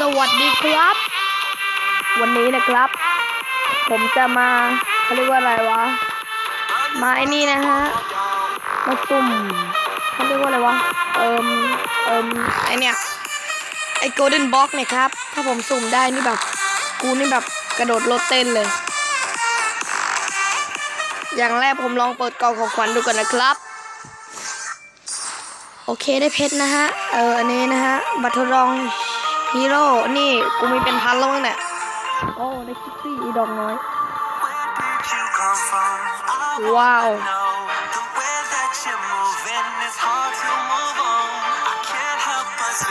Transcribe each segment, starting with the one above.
สวัสดีครับ วันนี้นะครับ ผมจะมาเขาเรียกว่าอะไรวะมาไอ้นี่นะฮะมาสุ่มเขาเรียกว่าอะไรวะเอิมเอิมไอเนี่ยไอโกลเด้นบ็อกเนี่ยครับ ถ้าผมสุ่มได้นี่แบบกูนี่แบบกระโดดโลดเต้นเลย อย่างแรกผมลองเปิดกล่องของขวัญดูก่อนนะครับ โอเคได้เพชรนะฮะ เอออันนี้นะฮะ บัตรทดลอง ฮีโร่ นี่ กูมีเป็นพันแล้วมั้งเนี่ย โอ้ได้คิปซี่อีดอกน้อย ว้าว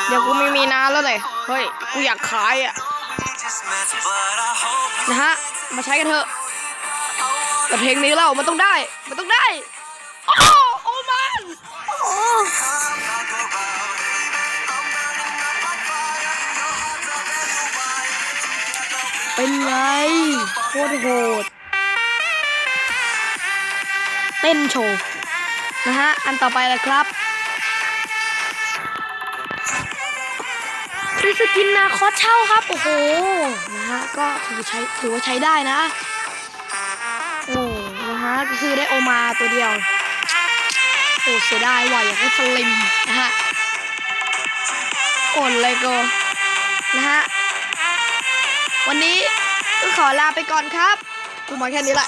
เดี๋ยวกูไม่มีน้ำแล้วเลยเฮ้ย กูอยากขายอะ นะฮะ มาใช้กันเถอะแต่เพลงนี้เรามันต้องได้ มันต้องได้ เป็นไงโคตรโหด เต้นโชว์ นะฮะ อันต่อไปเลยครับคือสกินนาคอสเช่าครับ โอ้โห นะฮะ ก็ถือใช้ถือว่าใช้ได้นะโอ้นะฮะ ก็คือได้โอมาตัวเดียว โอ้เสียดายว่ะอยากให้สลิมนะฮะอดเลยก็นะฮะ วันนี้ก็ขอลาไปก่อนครับกูมาแค่นี้แหละ